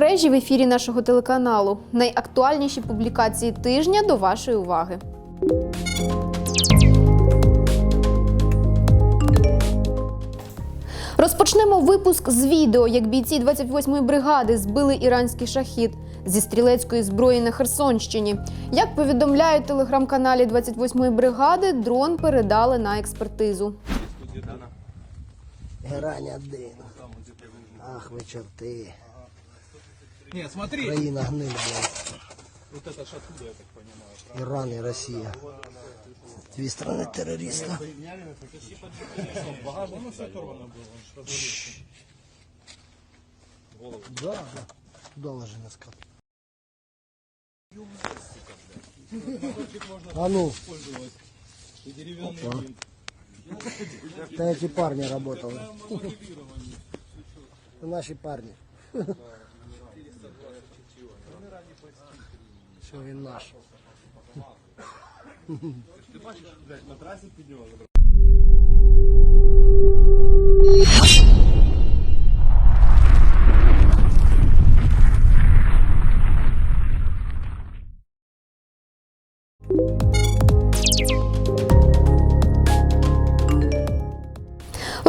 мережі в ефірі нашого телеканалу. Найактуальніші публікації тижня до вашої уваги. Розпочнемо випуск з відео, як бійці 28-ї бригади збили іранський шахід зі стрілецької зброї на Херсонщині. Як повідомляють телеграм-каналі 28-ї бригади, дрон передали на експертизу. Герань один. Ах, ви чорти. Нет, смотри. Країна гнида. блядь. Вот это ж оттуда, я так понимаю. Іран і Росія. Дві страни терориста. Багажник ну, все оторвано было. он ж Да, да. Доложи на скат. А ну, И деревянный винт. это эти парни работали. Это наши парни. Все, він наш.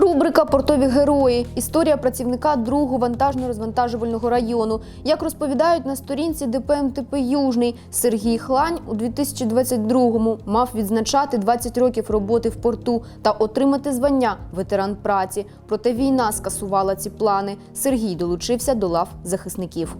Рубрика Портові герої. Історія працівника другого вантажно-розвантажувального району. Як розповідають на сторінці ДПМТП Южний, Сергій Хлань у 2022-му мав відзначати 20 років роботи в порту та отримати звання ветеран праці. Проте війна скасувала ці плани. Сергій долучився до лав захисників.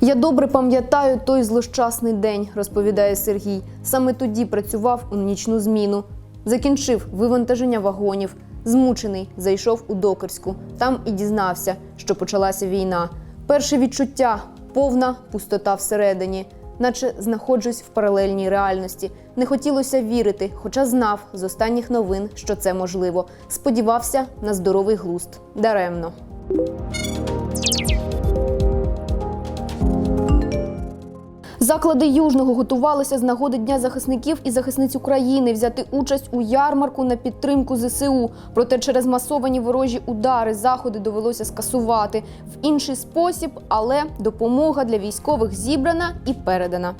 Я добре пам'ятаю той злощасний день, розповідає Сергій. Саме тоді працював у нічну зміну. Закінчив вивантаження вагонів. Змучений, зайшов у докерську. Там і дізнався, що почалася війна. Перше відчуття повна пустота всередині, наче знаходжусь в паралельній реальності. Не хотілося вірити, хоча знав з останніх новин, що це можливо. Сподівався на здоровий глузд. Даремно. Заклади Южного готувалися з нагоди Дня захисників і захисниць України взяти участь у ярмарку на підтримку ЗСУ. Проте через масовані ворожі удари заходи довелося скасувати в інший спосіб, але допомога для військових зібрана і передана.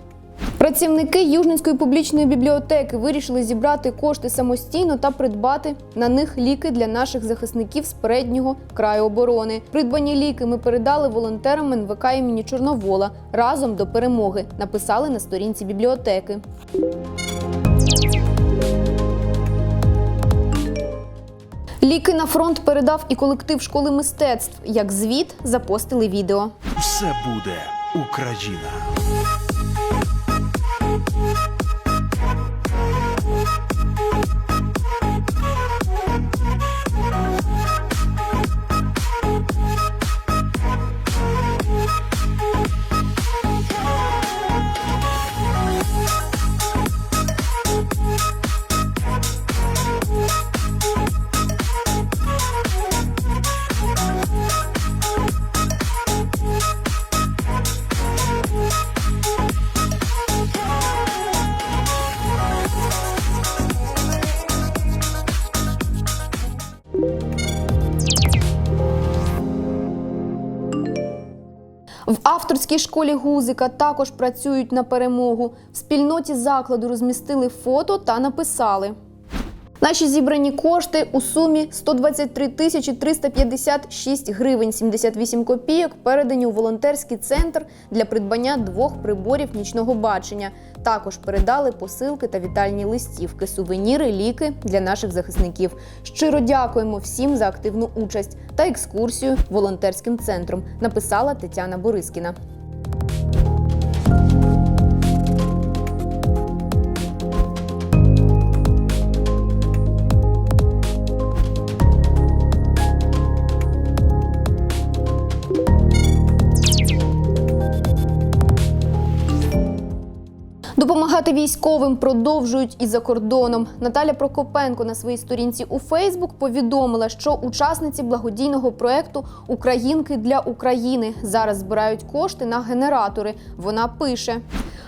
Працівники Южненської публічної бібліотеки вирішили зібрати кошти самостійно та придбати на них ліки для наших захисників з переднього краю оборони. Придбані ліки ми передали волонтерам НВК імені Чорновола разом до перемоги. Написали на сторінці бібліотеки. Ліки на фронт передав і колектив школи мистецтв. Як звіт запостили відео. Все буде Україна. В авторській школі Гузика також працюють на перемогу. В спільноті закладу розмістили фото та написали. Наші зібрані кошти у сумі 123 тисячі 356 гривень 78 копійок передані у волонтерський центр для придбання двох приборів нічного бачення. Також передали посилки та вітальні листівки, сувеніри, ліки для наших захисників. Щиро дякуємо всім за активну участь та екскурсію волонтерським центром. Написала Тетяна Борискіна. Допомагати військовим продовжують і за кордоном. Наталя Прокопенко на своїй сторінці у Фейсбук повідомила, що учасниці благодійного проекту Українки для України зараз збирають кошти на генератори. Вона пише: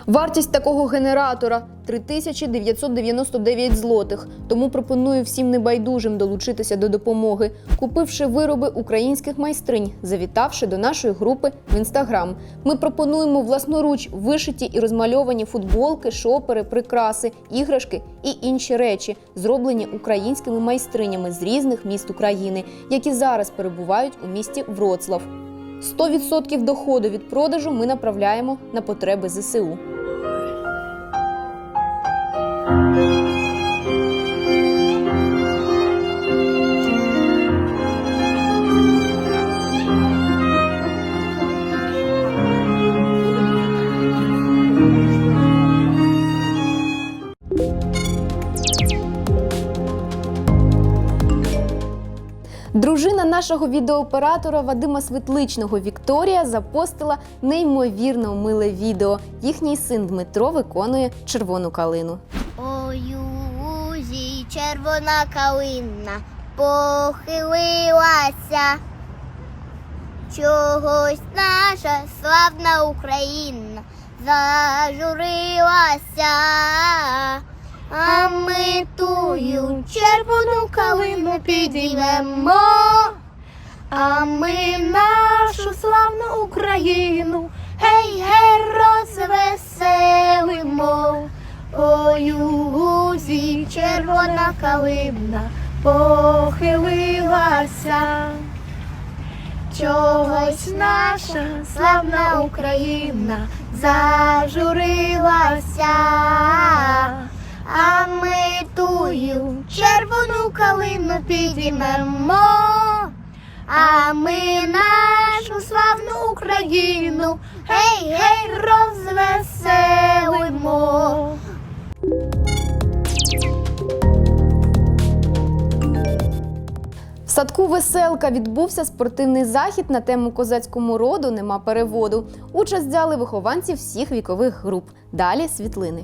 Вартість такого генератора 3999 злотих. Тому пропоную всім небайдужим долучитися до допомоги, купивши вироби українських майстринь, завітавши до нашої групи в інстаграм. Ми пропонуємо власноруч вишиті і розмальовані футболки, шопери, прикраси, іграшки і інші речі, зроблені українськими майстринями з різних міст України, які зараз перебувають у місті Вроцлав. 100% доходу від продажу ми направляємо на потреби ЗСУ. Дружина нашого відеооператора Вадима Світличного Вікторія запостила неймовірно миле відео. Їхній син Дмитро виконує червону калину. Ой, у лузі червона калина похилилася. Чогось наша славна Україна зажурилася. А ми тую червону калину підіймемо. А ми нашу славну Україну, гей, гей, розвеселимо. Ой, у лузі червона калина похилилася. Чогось наша славна Україна зажурилася. Калину підіймемо. А ми нашу славну Україну, гей, гей, розвеселимо. В садку Веселка відбувся спортивний захід на тему козацькому роду нема переводу. Участь взяли вихованці всіх вікових груп. Далі світлини.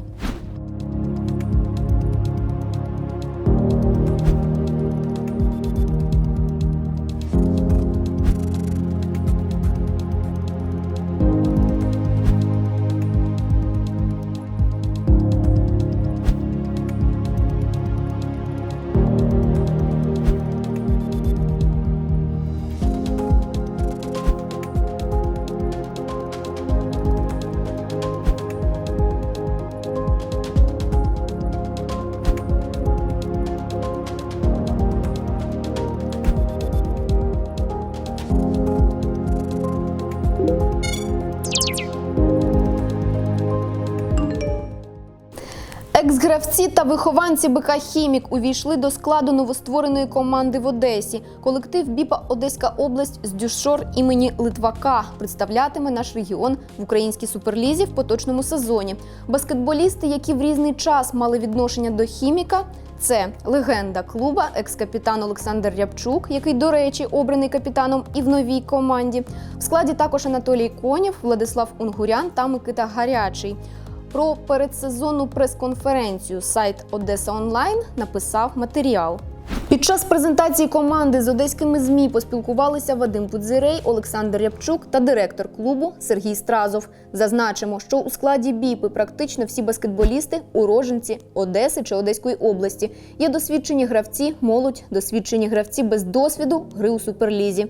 Екс-гравці та вихованці БК Хімік увійшли до складу новоствореної команди в Одесі. Колектив Біпа Одеська область з дюшор імені Литвака представлятиме наш регіон в українській суперлізі в поточному сезоні. Баскетболісти, які в різний час мали відношення до хіміка. Це легенда клуба, екс-капітан Олександр Рябчук, який, до речі, обраний капітаном і в новій команді. В складі також Анатолій Конєв, Владислав Унгурян та Микита Гарячий. Про передсезонну прес-конференцію сайт Одеса Онлайн написав матеріал. Під час презентації команди з одеськими змі поспілкувалися Вадим Пудзирей, Олександр Рябчук та директор клубу Сергій Стразов. Зазначимо, що у складі біпи практично всі баскетболісти уродженці Одеси чи Одеської області. Є досвідчені гравці, молодь, досвідчені гравці без досвіду гри у суперлізі.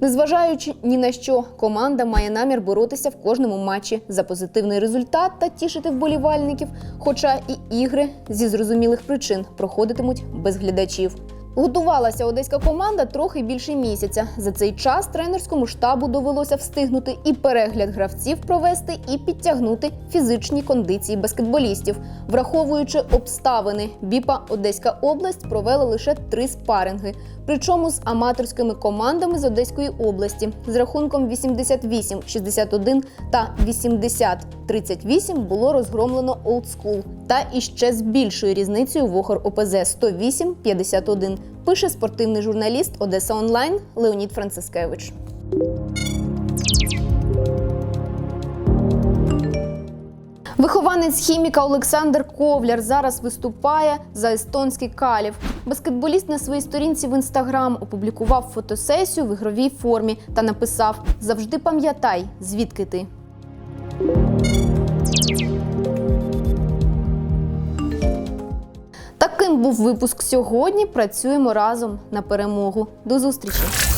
Незважаючи ні на що, команда має намір боротися в кожному матчі за позитивний результат та тішити вболівальників. Хоча і ігри зі зрозумілих причин проходитимуть без глядачів. Готувалася одеська команда трохи більше місяця. За цей час тренерському штабу довелося встигнути і перегляд гравців провести, і підтягнути фізичні кондиції баскетболістів. Враховуючи обставини, Біпа Одеська область провела лише три спаринги, причому з аматорськими командами з Одеської області з рахунком 88-61 та 80-38 було розгромлено олдскул та іще з більшою різницею в Охор ОПЗ 108-51, пише спортивний журналіст Одеса Онлайн Леонід Францискевич. Вихованець хіміка Олександр Ковляр зараз виступає за естонський калів. Баскетболіст на своїй сторінці в інстаграм опублікував фотосесію в ігровій формі та написав: Завжди пам'ятай, звідки ти. Був випуск сьогодні. Працюємо разом на перемогу. До зустрічі!